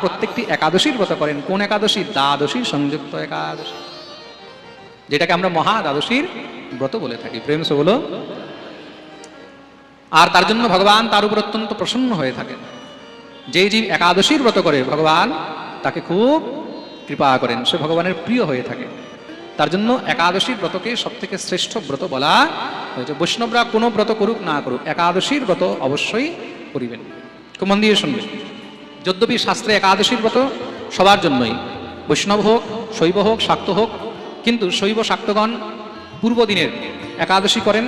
প্রত্যেকটি একাদশীর ব্রত করেন। কোন একাদশী? দ্বাদশীর সংযুক্ত একাদশী। যেটাকে আমরা মহা দ্বাদশীর ব্রত বলে থাকি। প্রেম সে বলো আর তার জন্য ভগবান তার উপর অত্যন্ত প্রসন্ন হয়ে থাকেন। যে জীব একাদশীর ব্রত করে, ভগবান তাকে খুব কৃপা করেন। সে ভগবানের প্রিয় হয়ে থাকে। তার জন্য একাদশীর ব্রতকে সব থেকে শ্রেষ্ঠ ব্রত বলা হয়েছে। বৈষ্ণবরা কোনো ব্রত করুক না করুক, একাদশীর ব্রত অবশ্যই করিবেন। খুব মন দিয়ে শুনবেন। যদ্যপি শাস্ত্রে একাদশীর মতো সবার জন্যই। বৈষ্ণব হোক, শৈব হোক, শাক্ত হোক, কিন্তু শৈব শাক্তগণ পূর্ব দিনের একাদশী করেন,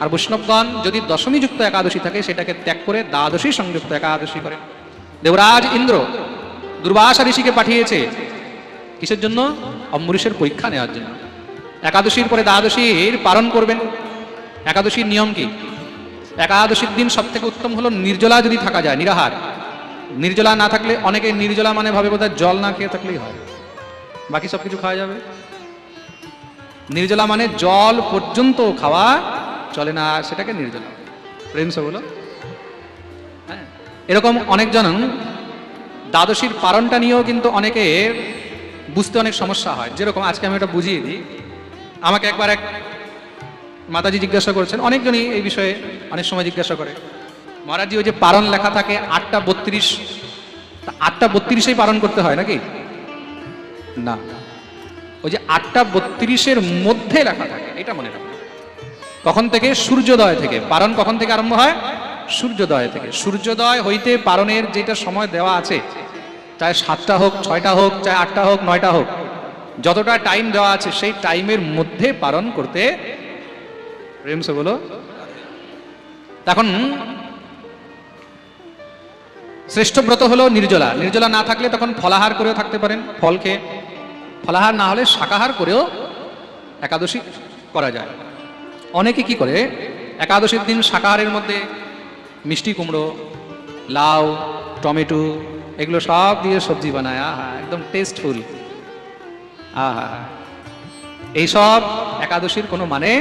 আর বৈষ্ণবগণ যদি দশমীযুক্ত একাদশী থাকে, সেটাকে ত্যাগ করে দ্বাদশী সংযুক্ত একাদশী করেন। দেবরাজ ইন্দ্র দুর্বাসা ঋষিকে পাঠিয়েছে কিসের জন্য? অম্বরীশের পরীক্ষা নেওয়ার জন্য। একাদশীর পরে দ্বাদশীর পালন করবেন। একাদশীর নিয়ম কি? একাদশীর দিন সব থেকে উত্তম হলো নির্জলা যদি থাকা যায়, নিরাহার। নির্জলা না থাকলে, অনেকে নির্জলা মানে ভাবে বোধহয় জল না খেয়ে থাকলেই হয়। বাকি সব কিছু খাওয়া যাবে। নির্জলা মানে জল পর্যন্ত খাওয়া চলে না সেটাকে নির্জলা প্রেম সে বলো। হ্যাঁ। এরকম অনেকজন দ্বাদশীর পারণটা নিয়েও কিন্তু অনেকে বুঝতে অনেক সমস্যা হয়। যেরকম আজকে আমি এটা বুঝিয়ে দিই। আমাকে একবার এক মাতাজি জিজ্ঞাসা করেছেন, অনেকজনই এই বিষয়ে অনেক সময় জিজ্ঞাসা করে। মহারাজি ওই যে পারণ লেখা থাকে, আটটা বত্রিশ আটটা বত্রিশেই পালন করতে হয় নাকি? না। ওই যে আটটা বত্রিশের মধ্যে লেখা থাকে, এটা মনে রাখবে কখন থেকে? সূর্যোদয় থেকে। পারণ কখন থেকে আরম্ভ হয়? সূর্যোদয় থেকে। সূর্যোদয় হইতে পারণের যেটা সময় দেওয়া আছে চাहे সাতটা হোক, ছয়টা হোক চাहे আটটা হোক, নয়টা হোক, যতটা টাইম দেওয়া আছে, সেই টাইমের মধ্যে পালন করতে প্রেম সে বলো। এখন শ্রেষ্ঠ ব্রত হলো নির্জলা। নির্জলা না থাকলে তখন ফলাহার করেও থাকতে পারেন, ফল খেয়ে। ফলাহার না হলে শাকাহার করেও একাদশী করা যায়। অনেকে কি করে, একাদশীর দিন শাকাহারের মধ্যে মিষ্টি কুমড়ো, লাউ, টমেটো, এগুলো সব দিয়ে সবজি বানায়। আহা, একদম টেস্টফুল আহা এইসব একাদশীর কোনো মানে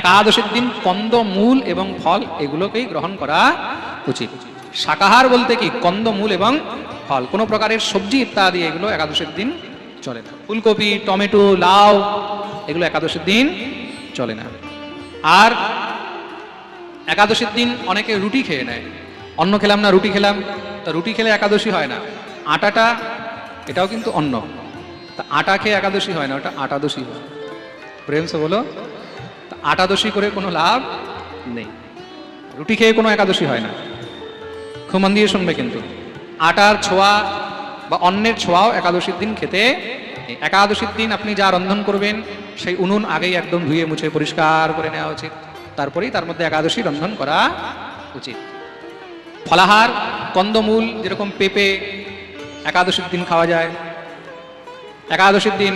একাদশীর দিন কন্দ মূল এবং ফল এগুলোকেই গ্রহণ করা উচিত শাকাহার বলতে কি কন্দ মূল এবং ফল। কোনো প্রকারের সবজি ইত্যাদি, এগুলো একাদশীর দিন চলে না। ফুলকপি, টমেটো, লাউ, এগুলো একাদশীর দিন চলে না। আর একাদশীর দিন অনেকে রুটি খেয়ে নেয়। অন্ন খেলাম না, রুটি খেলাম, তা রুটি খেলে একাদশী হয় না। আটাটা, এটাও কিন্তু অন্ন। তা আটা খেয়ে একাদশী হয় না, ওটা আটাদশী হয়। প্রেম সে বলো, তা আটাদশী করে কোনো লাভ নেই। রুটি খেয়ে কোনো একাদশী হয় না। মন দিয়ে শুনবে কিন্তু। আটার ছোঁয়া বা অন্যের ছোঁয়াও একাদশীর দিন খেতে একাদশীর দিন আপনি যা রন্ধন করবেন, সেই উনুন আগেই একদম ধুয়ে মুছে পরিষ্কার করে নেওয়া উচিত। তারপরেই তার মধ্যে একাদশী রন্ধন করা উচিত। ফলাহার, কন্দমূল যেরকম পেঁপে একাদশীর দিন খাওয়া যায়। একাদশীর দিন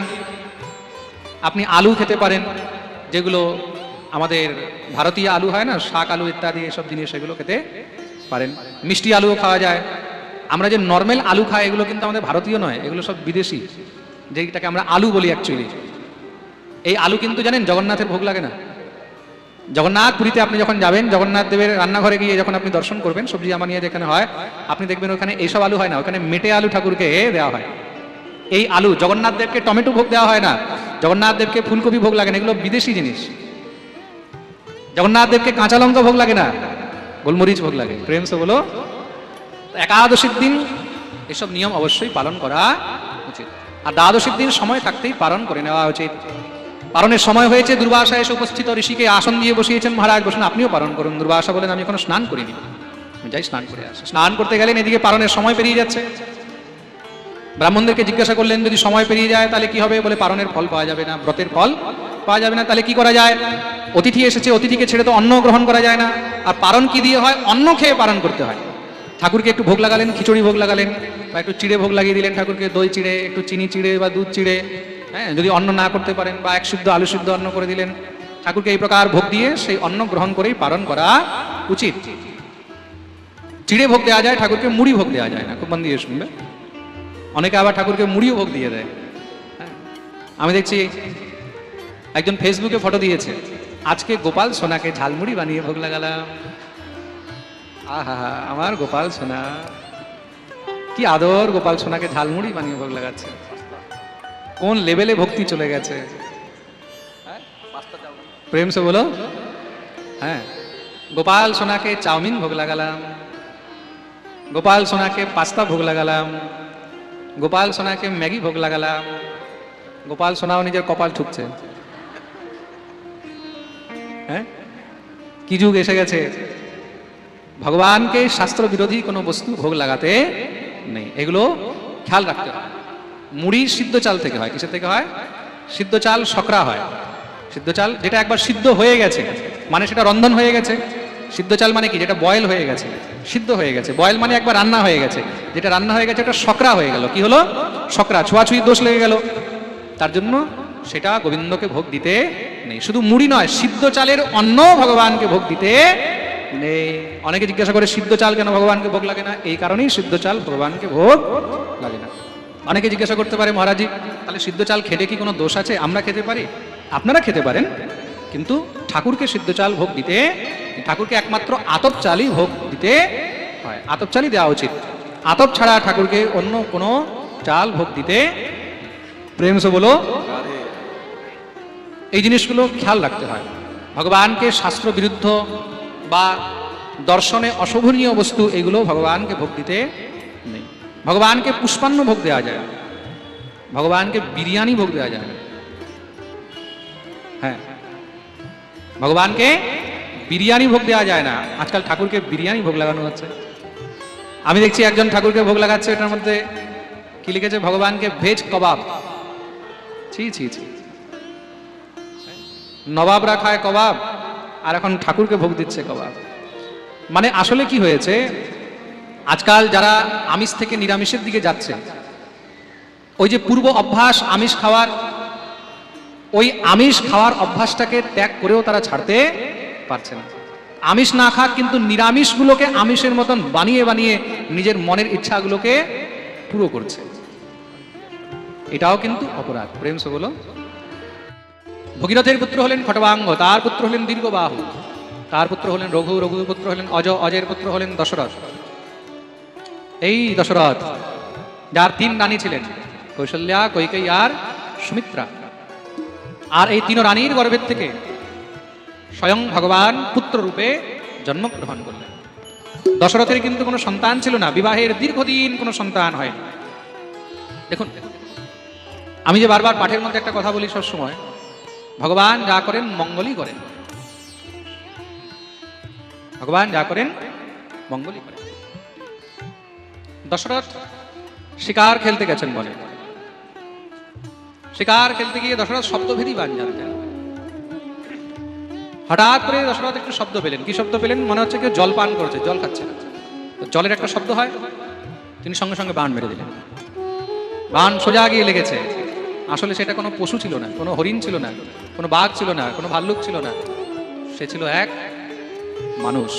আপনি আলু খেতে পারেন, যেগুলো আমাদের ভারতীয় আলু হয় না, শাক আলু ইত্যাদি, এসব জিনিস সেগুলো খেতে পারেন। মিষ্টি আলুও খাওয়া যায়। আমরা যে নর্মাল আলু খাই, এগুলো কিন্তু আমাদের ভারতীয় নয়, এগুলো সব বিদেশি, যেটাকে আমরা আলু বলি অ্যাকচুয়ালি এই আলু কিন্তু জানেন, জগন্নাথের ভোগ লাগে না। জগন্নাথ পুরীতে আপনি যখন যাবেন, জগন্নাথ দেবের রান্নাঘরে গিয়ে যখন আপনি দর্শন করবেন, সবজি আমা নিয়ে যেখানে হয়, আপনি দেখবেন ওখানে এইসব আলু হয় না, ওখানে মেটে আলু ঠাকুরকে দেওয়া হয়। এই আলু, জগন্নাথ দেবকে টমেটো ভোগ দেওয়া হয় না। জগন্নাথ দেবকে ফুলকপি ভোগ লাগে না, এগুলো বিদেশি জিনিস। জগন্নাথ দেবকে কাঁচা লঙ্কা ভোগ লাগে না। গোলমরিচ ভোগ লাগে। প্রেম সে বলো একাদশীর দিন এসব নিয়ম অবশ্যই পালন করা উচিত। আর দ্বাদশীর দিন সময় থাকতেই পালন করে নেওয়া উচিত। পালনের সময় হয়েছে, দুর্বাসা এসে উপস্থিত, ঋষিকে আসন দিয়ে বসিয়েছেন মহারাজ, বসুন, আপনিও পালন করুন। দুর্বাসা বলেন, আমি এখনও স্নান করিনি। যাই স্নান করে আসি। স্নান করতে গেলেন, এদিকে পালনের সময় পেরিয়ে যাচ্ছে। ব্রাহ্মণদেরকে জিজ্ঞাসা করলেন, যদি সময় পেরিয়ে যায়, তাহলে কি হবে? বলে, পালনের ফল পাওয়া যাবে না, ব্রতের ফল পাওয়া যাবে না, তাহলে কি করা যায়? অতিথি এসেছে, অতিথিকে ছেড়ে তো অন্ন গ্রহণ করা যায় না। আর পারণ কি দিয়ে হয়? অন্ন খেয়ে পারণ করতে হয়। ঠাকুরকে একটু ভোগ লাগালেন, খিচুড়ি ভোগ লাগালেন, বা একটু চিড়ে ভোগ লাগিয়ে দিলেন ঠাকুরকে, দই চিড়ে, একটু চিনি চিড়ে বা দুধ চিড়ে হ্যাঁ যদি অন্ন না করতে পারেন বা এক শুদ্ধ আলু শুদ্ধ অন্ন করে দিলেন, ঠাকুরকে এই প্রকার ভোগ দিয়ে সেই অন্ন গ্রহণ করেই পালন করা উচিত। চিড়ে ভোগ দেওয়া যায়, ঠাকুরকে মুড়ি ভোগ দেওয়া যায় না। খুব মন দিয়ে শুনবে। অনেকে আবার ঠাকুরকে মুড়িও ভোগ দিয়ে দেয়। হ্যাঁ। আমি দেখছি একজন ফেসবুকে ফটো দিয়েছে। আজকে গোপাল সোনাকে ঝালমুড়ি বানিয়ে ভোগ লাগালাম। আহা, আমার গোপাল সোনা। কি আদর গোপাল সোনাকে ঝালমুড়ি বানিয়ে ভোগ লাগাচ্ছে। কোন লেভেলে ভক্তি চলে গেছে? প্রেম সে বলো। হ্যাঁ। গোপাল সোনাকে চাউমিন ভোগ লাগালাম। গোপাল সোনাকে পাস্তা ভোগ লাগালাম। গোপাল সোনাকে ম্যাগি ভোগ লাগালাম। গোপাল সোনাও নিজের কপাল ঠুকছে। হ্যাঁ? কি যুগ এসে গেছে? ভগবানকে শাস্ত্র বিরোধী কোনো বস্তু ভোগ লাগাতে নেই। এগুলো খেয়াল রাখতে হয় মুড়ি সিদ্ধ চাল থেকে হয়। কিসের থেকে হয়? সিদ্ধ চাল সকরা হয়। সিদ্ধ চাল যেটা একবার সিদ্ধ হয়ে গেছে মানে সেটা রন্ধন হয়ে গেছে। সিদ্ধ চাল মানে কি? যেটা বয়েল হয়ে গেছে। সিদ্ধ হয়ে গেছে। বয়েল মানে একবার রান্না হয়ে গেছে। যেটা রান্না হয়ে গেছে, ওটা সকরা হয়ে গেল। কি হলো? সকরা ছোঁয়াছুঁয়ি দোষ লেগে গেল। তার জন্য সেটা গোবিন্দকে ভোগ দিতে নেই। শুধু মুড়ি নয়, সিদ্ধ চালের অন্ন ভগবানকে ভোগ দিতে নেই। অনেকে জিজ্ঞাসা করে, সিদ্ধ চাল কেন ভগবানকে ভোগ লাগে না? এই কারণেই সিদ্ধ চাল ভগবানকে ভোগ লাগে না। অনেকে জিজ্ঞাসা করতে পারে, মহারাজি, তাহলে সিদ্ধ চাল খেতে কি কোনো দোষ আছে? আমরা খেতে পারি? আপনারা খেতে পারেন। কিন্তু ঠাকুরকে সিদ্ধ চাল ভোগ দিতে ঠাকুরকে একমাত্র আতপ চালই ভোগ দিতে হয়। আতপ চালই দেওয়া উচিত। আতপ ছাড়া ঠাকুরকে অন্য কোনো চাল ভোগ দিতে প্রেম সে বলো এই জিনিসগুলো খেয়াল রাখতে হয়। ভগবানকে শাস্ত্র বিরুদ্ধ বা দর্শনে অশোভনীয় বস্তু এগুলো ভগবানকে ভোগ দিতে নেই। ভগবানকে পুষ্পান্ন ভোগ দেওয়া যায় ভগবানকে বিরিয়ানি ভোগ দেওয়া যায় হ্যাঁ। ভগবানকে বিরিয়ানি ভোগ দেওয়া যায় না। আজকাল ঠাকুরকে বিরিয়ানি ভোগ লাগানো হচ্ছে। আমি দেখছি একজন ঠাকুরকে ভোগ লাগাচ্ছে, এটার মধ্যে কি লিখেছে? ভগবানকে ভেজ কবাব। ছি ছি ছি। নবাবরা খায় কবাব, আর এখন ঠাকুরকে ভোগ দিচ্ছে কবাব। মানে আসলে কি হয়েছে, আজকাল যারা আমিষ থেকে নিরামিষের দিকে যাচ্ছে, ওই যে পূর্ব অভ্যাস আমিষ খাওয়ার, ওই আমিষ খাওয়ার অভ্যাসটাকে ত্যাগ করেও তারা ছাড়তে পারছে না। আমিষ না খাক কিন্তু নিরামিষগুলোকে আমিষের মতন বানিয়ে বানিয়ে নিজের মনের ইচ্ছাগুলোকে পুরো করছে। এটাও কিন্তু অপরাধ। প্রেম বলো। ভগীরথের পুত্র হলেন খটবাঙ্গ, তার পুত্র হলেন দীর্ঘবাহু, তার পুত্র হলেন রঘু, রঘুর পুত্র হলেন অজ অজয়ের পুত্র হলেন দশরথ। এই দশরথ, যার তিন রানী ছিলেন কৌশল্যা কৈকেয়ী আর সুমিত্রা। আর এই তিন রানীর গর্ভের থেকে স্বয়ং ভগবান পুত্র রূপে জন্মগ্রহণ করলেন। দশরথের কিন্তু কোনো সন্তান ছিল না, বিবাহের দীর্ঘদিন কোনো সন্তান হয় দেখুন, আমি যে বারবার পাঠের মধ্যে একটা কথা বলি সবসময় ভগবান যা করেন, মঙ্গলই করেন। ভগবান যা করেন, মঙ্গলই করেন। দশরথ শিকার খেলতে গেছেন বলে। শিকার খেলতে গিয়ে দশরথ শব্দভেদী বান জানতেন হঠাৎ করে দশরথ একটু শব্দ পেলেন। কি শব্দ পেলেন? মনে হচ্ছে কেউ জল পান করছে, জল খাচ্ছে। জলের একটা শব্দ হয়। তিনি সঙ্গে সঙ্গে বান মেরে দিলেন। বান সোজা গিয়ে লেগেছে। আসলে সেটা কোনো পশু ছিল না, কোনো হরিণ ছিল না, কোনো বাঘ ছিল না, কোনো ভাল্লুক ছিল না। সে ছিল এক মানুষ।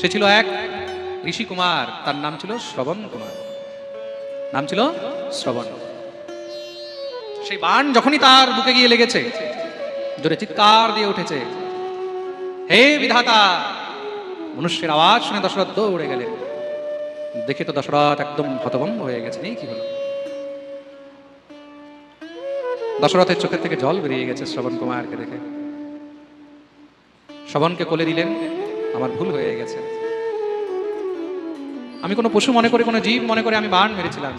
সে ছিল এক ঋষি কুমার, তার নাম ছিল শ্রবণ কুমার। নাম ছিল শ্রবণ। সেই বান যখনই তার বুকে গিয়ে লেগেছে, জোরে চিৎকার দিয়ে উঠেছে, হে বিধাতা! মনুষ্যের আওয়াজ শুনে দশরথ দৌড়ে গেলেন। দেখে তো দশরথ একদম হতভম্ব হয়ে গেছে এই কি হলো? দশরথের চোখের থেকে জল বেরিয়ে গেছে শ্রবণ কুমারকে দেখে। শ্রবণকে কোলে দিলেন, আমার ভুল হয়ে গেছে। আমি কোনো পশু মনে করে, কোনো জীব মনে করে আমি বান মেরেছিলাম।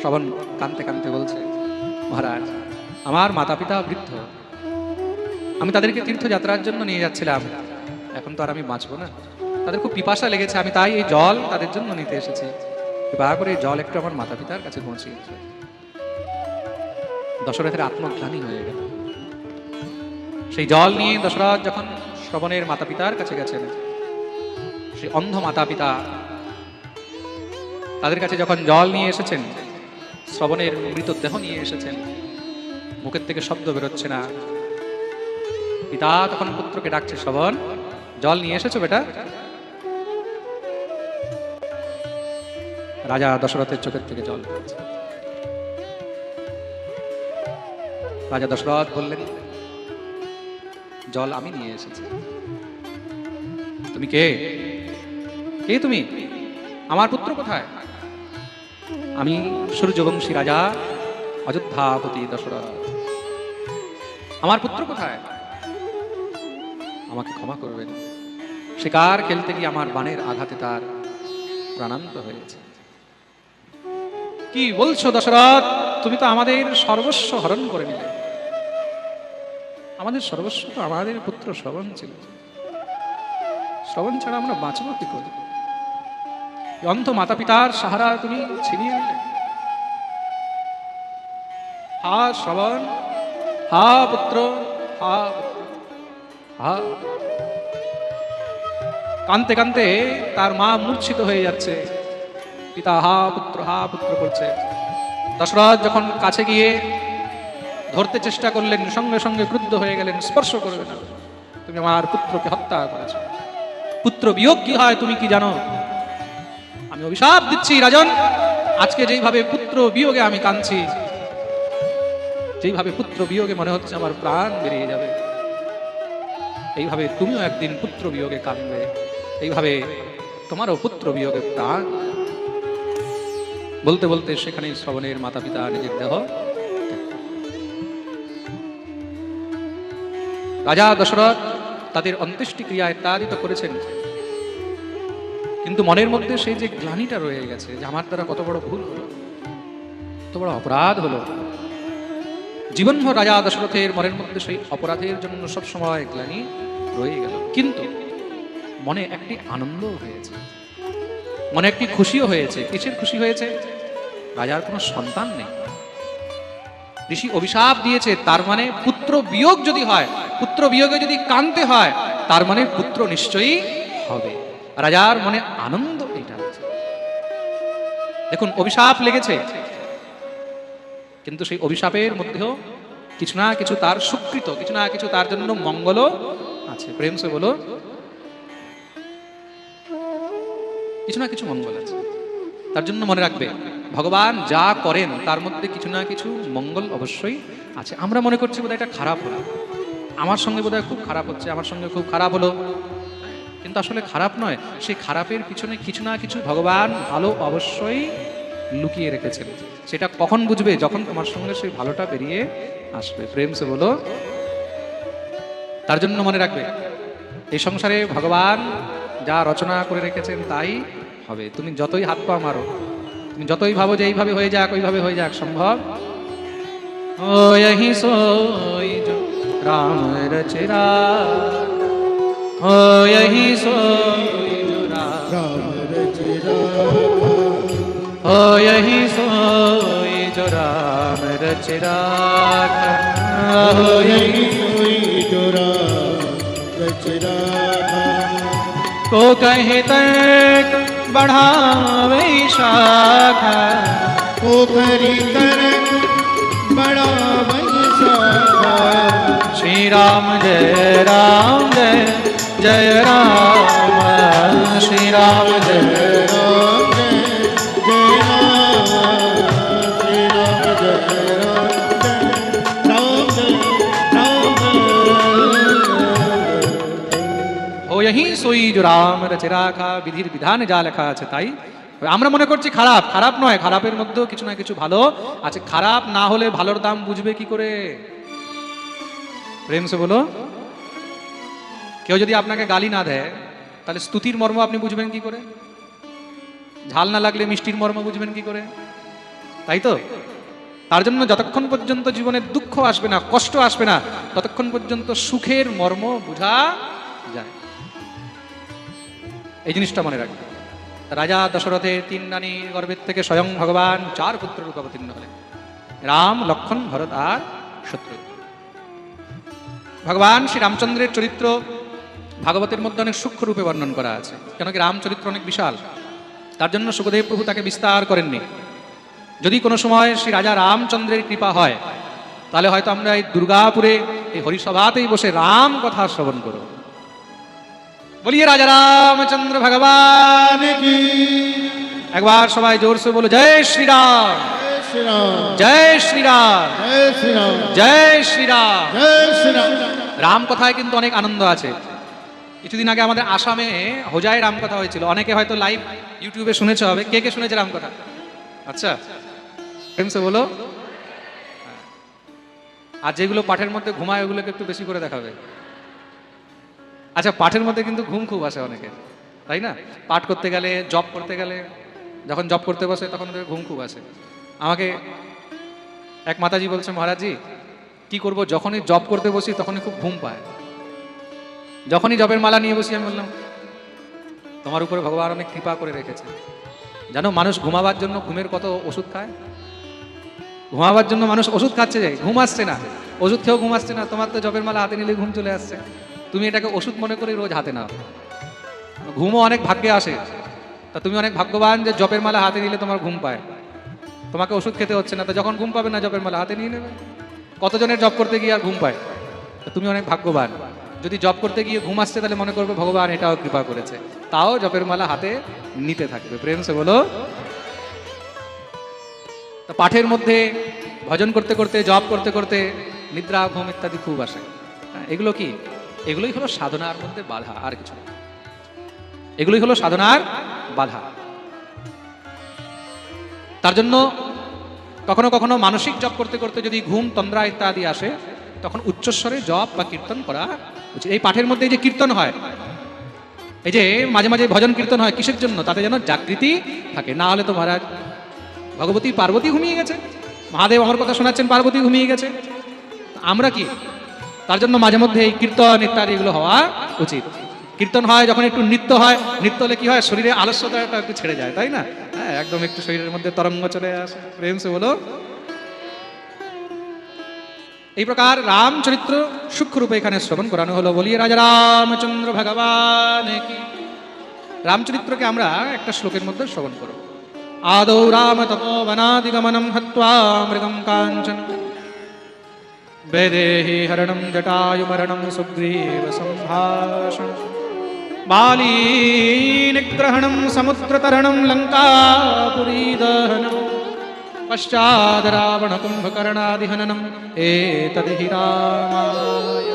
শ্রবণ কানতে কানতে বলছে, মহারাজ, আমার মাতা পিতা বৃদ্ধ। আমি তাদেরকে তীর্থযাত্রার জন্য নিয়ে যাচ্ছিলাম। এখন তো আর আমি বাঁচবো না। তাদের খুব পিপাসা লেগেছে। আমি তাই এই জল তাদের জন্য নিতে এসেছি। কৃপা করে জল একটু আমার মাতা পিতার কাছে পৌঁছিয়ে দিও। দশরথের আত্মগ্লানি হয়ে গেল। সেই জল নিয়ে দশরথ যখন শ্রবণের মাতা পিতার কাছে গেছেন সেই অন্ধ মাতা পিতা তাদের কাছে যখন জল নিয়ে এসেছেন, শ্রবণের মৃতদেহ নিয়ে এসেছেন, মুখের থেকে শব্দ বেরোচ্ছে না। পিতা তখন পুত্রকে ডাকছে শ্রবণ জল নিয়ে এসেছ বেটা? রাজা দশরথের চোখের থেকে জল বেরোচ্ছে। রাজা দশরথ বললেন, জল আমি নিয়ে এসেছি। তুমি কে? কে তুমি? আমার পুত্র কোথায়? আমি সূর্যবংশী রাজা অযোধ্যাপতি দশরথ। আমার পুত্র কোথায়? আমাকে ক্ষমা করবেন। শিকার খেলতে গিয়ে আমার বাণের আঘাতে তার প্রাণান্ত হয়েছে। কি বলছো দশরথ? তুমি তো আমাদের সর্বস্ব হরণ করে নিলে। আমাদের সর্বস্ব আমাদের পুত্র শ্রবণ ছিল। শ্রবণ ছাড়া আমরা বাঁচবো কি করে? অন্ধ মাতা পিতার সাহারা তুমি ছিনিয়ে নিলে। হা শ্রবণ হা পুত্র, হা হা। কানতে কানতে তার মা মূর্ছিত হয়ে যাচ্ছে। পিতা হা পুত্র হা পুত্র করছে। দশরথ যখন কাছে গিয়ে ধরতে চেষ্টা করলেন, সঙ্গে সঙ্গে ক্রুদ্ধ হয়ে গেলেন, স্পর্শ করবে না। তুমি আমার পুত্রকে হত্যা করেছ। পুত্র বিয়োগ কি হয় তুমি কি জানো? আমি অভিশাপ দিচ্ছি, রাজন। আজকে যেইভাবে পুত্র বিয়োগে আমি কাঁদছি, যেইভাবে পুত্র বিয়োগে মনে হচ্ছে আমার প্রাণ বেরিয়ে যাবে, এইভাবে তুমিও একদিন পুত্র বিয়োগে কাঁদবে, এইভাবে তোমারও পুত্র বিয়োগে প্রাণ। বলতে বলতে সেখানে শ্রবণের মাতা পিতা নিজের দেহ রাজা দশরথ তাদের অন্ত্যেষ্টি ক্রিয়ায় তারিত করেছেন। কিন্তু মনের মধ্যে সেই যে গ্লানিটা রয়ে গেছে, যে আমার দ্বারা কত বড় ভুল হলো, কত বড় অপরাধ হলো, জীবনভর রাজা দশরথের মনের মধ্যে সেই অপরাধের জন্য সবসময় গ্লানি রয়ে গেল। কিন্তু মনে একটি আনন্দ হয়েছে, মনে একটি খুশিও হয়েছে। কিসের খুশি হয়েছে? রাজার কোনো সন্তান নেই। ঋষি অভিশাপ দিয়েছে, তার মানে পুত্র বিয়োগ যদি হয় পুত্র বিয়োগে যদি কানতে হয়, তার মানে পুত্র নিশ্চয়ই হবে। রাজার মনে আনন্দ এটা দেখুন, অভিশাপ লেগেছে। কিন্তু সেই অভিশাপের মধ্যেও কিছু না কিছু তার সুকৃত, কিছু না কিছু তার জন্য মঙ্গলও আছে। প্রেম সে বলো, কিছু না কিছু মঙ্গল আছে। তার জন্য মনে রাখবে, ভগবান যা করেন, তার মধ্যে কিছু না কিছু মঙ্গল অবশ্যই আছে। আমরা মনে করছি বোধহয় এটা খারাপ হলো। আমার সঙ্গে বোধহয় খুব খারাপ হচ্ছে, আমার সঙ্গে খুব খারাপ হলো। কিন্তু আসলে খারাপ নয়, সেই খারাপের পিছনে কিছু না কিছু ভগবান ভালো অবশ্যই লুকিয়ে রেখেছেন। সেটা কখন বুঝবে? যখন তোমার সঙ্গে সেই ভালোটা বেরিয়ে আসবে। প্রেম সে বলো। তার জন্য মনে রাখবে, এই সংসারে ভগবান যা রচনা করে রেখেছেন তাই হবে। তুমি যতই হাত পা মারো, তুমি যতই ভাবো যে এইভাবে হয়ে যাক, ওইভাবে হয়ে যাক, সম্ভব? ও राम रचरा। हो यही सो राम रचिरा। ও यही सो जो राम रचरा। हो यही कोई जो राम रचरा। को कहे तर्क बढ़ावे शाखा। ओ करी तरक बड़ा वैसा श्री राम जय राम जय जय राम श्री राम जय राम जय जय राम श्री राम जय राम जय राम जय राम ও यही सोई जो राम रचे রাখা বিধির বিধানে যা লেখা আছে তাই আমরা মনে করছি খারাপ খারাপ নয় খারাপের মধ্যেও কিছু না কিছু ভালো আছে খারাপ না হলে ভালোর দাম বুঝবে কি করে প্রেম সে বলো, কেউ যদি আপনাকে গালি না দেয়, তাহলে স্তুতির মর্ম আপনি বুঝবেন কি করে? ঝাল না লাগলে মিষ্টির মর্ম বুঝবেন কি করে? তাই তো? তার জন্য যতক্ষণ পর্যন্ত জীবনে দুঃখ আসবে না, কষ্ট আসবে না, ততক্ষণ পর্যন্ত সুখের মর্ম বোঝা যায়। এই জিনিসটা মনে রাখবে। রাজা দশরথের তিন রানীর গর্ভের থেকে স্বয়ং ভগবান চার পুত্র রূপ অবতীর্ণ হলেন। রাম, লক্ষণ, ভরত আর শত্রু। ভগবান শ্রী রামচন্দ্রের চরিত্র ভাগবতের মধ্যে অনেক সূক্ষ্ম রূপে বর্ণন করা আছে কেন কি রামচরিত্র অনেক বিশাল। তার জন্য সুখদেব প্রভু তাকে বিস্তার করেননি। যদি কোনো সময় শ্রী রাজা রামচন্দ্রের কৃপা হয় তাহলে হয়তো আমরা এই দুর্গাপুরে এই হরিসভাতেই বসে রাম কথা শ্রবণ করব। বলিয়ে রাজা রামচন্দ্র ভগবান একবার সবাই জোরসে বলো জয় শ্রীরাম। জয় শ্রীরাম। জয় শ্রীরাম। জয় শ্রীরাম। জয় শ্রীরাম। রাম কথায় কিন্তু অনেক আনন্দ আছে। কিছুদিন আগে আমাদের আসামে হোজায় রামকথা হয়েছিল। অনেকে হয়তো লাইভ ইউটিউবে শুনেছে হবে। কে কে শুনেছে রামকথা আচ্ছা প্রেমসে বলো। আর যেগুলো পাঠের মধ্যে ঘুমায়, ওগুলোকে একটু বেশি করে দেখাবে। আচ্ছা পাঠের মধ্যে কিন্তু ঘুম খুব আসে অনেকের, তাই না? পাঠ করতে গেলে জব করতে গেলে, যখন জব করতে বসে, তখন ঘুম খুব আসে। আমাকে এক মাতাজি বলছে, মহারাজজি কি করব? যখনই জব করতে বসি, তখনই খুব ঘুম পায়। যখনই জবের মালা নিয়ে বসি, আমি বললাম, তোমার উপরে ভগবান অনেক কৃপা করে রেখেছে। জানো, মানুষ ঘুমাবার জন্য ঘুমের কত ওষুধ খায়? ঘুমাবার জন্য মানুষ ওষুধ খাচ্ছে যে, ঘুম আসছে না। ওষুধ খেয়েও ঘুম আসছে না। তোমার তো জবের মালা হাতে নিলে ঘুম চলে আসছে। তুমি এটাকে ওষুধ মনে করে রোজ হাতে নাও। ঘুমও অনেক ভাগ্যে আসে। তা তুমি অনেক ভাগ্যবান যে জবের মালা হাতে নিলে তোমার ঘুম পায়। তোমাকে ওষুধ খেতে হচ্ছে না। তো যখন ঘুম পাবে না জবের মালা হাতে নিয়ে নেবে। কতজনের জব করতে গিয়ে আর ঘুম পায়? তুমি অনেক ভাগ্যবান। যদি জব করতে গিয়ে ঘুম আসছে তাহলে মনে করবে ভগবান এটাও কৃপা করেছে। তাও জবের মালা হাতে নিতে থাকবে। প্রেম সে বলো। পাঠের মধ্যে ভজন করতে করতে জব করতে করতে নিদ্রা ঘুম ইত্যাদি খুব আসে। হ্যাঁ, এগুলো কি? এগুলোই হলো সাধনার মধ্যে বাধা আর কিছু এগুলোই হলো সাধনার বাধা। তার জন্য কখনো কখনো মানসিক জপ করতে করতে যদি ঘুম, তন্দ্রা ইত্যাদি আসে, তখন উচ্চস্বরে জপ বা কীর্তন করা উচিত। এই পাঠের মধ্যে যে কীর্তন হয়, এই যে মাঝে মাঝে ভজন কীর্তন হয়, কিসের জন্য? তাতে যেন জাগৃতি থাকে। না হলে তো মহারাজ, ভগবতী পার্বতী ঘুমিয়ে গেছে। মহাদেব আমার কথা শোনাচ্ছেন, পার্বতী ঘুমিয়ে গেছে। আমরা কি? তার জন্য মাঝে মধ্যে এই কীর্তন ইত্যাদি এগুলো হওয়া উচিত। কীর্তন হয়, যখন একটু নৃত্য হয়, নৃত্য হলে কি হয়, শরীরে আলস্যতাটা একটু ছেড়ে যায়, তাই না? হ্যাঁ একদম একটু শরীরের মধ্যে তরঙ্গ চলে আসে, প্রেম সে বলো। এই প্রকার রামচরিত্র সূক্ষ্মরূপে এখানে শ্রবণ করানো হলো। বলিয়ে রাজা রামচন্দ্র ভগবান কি? রামচরিত্রকে আমরা একটা শ্লোকের মধ্যে শ্রবণ করব আদৌ রাম তপোবনাদিগমনম হত্বা মৃগম কাঞ্চন। বেদেহি হরণম জটায়ুমরণম সুগ্রীব बालीनिग्रहणं समुद्रतरणं लङ्कापुरीदहनम् पश्चाद्रावणकुम्भकर्णादिहननम् एतद्हि रामाय।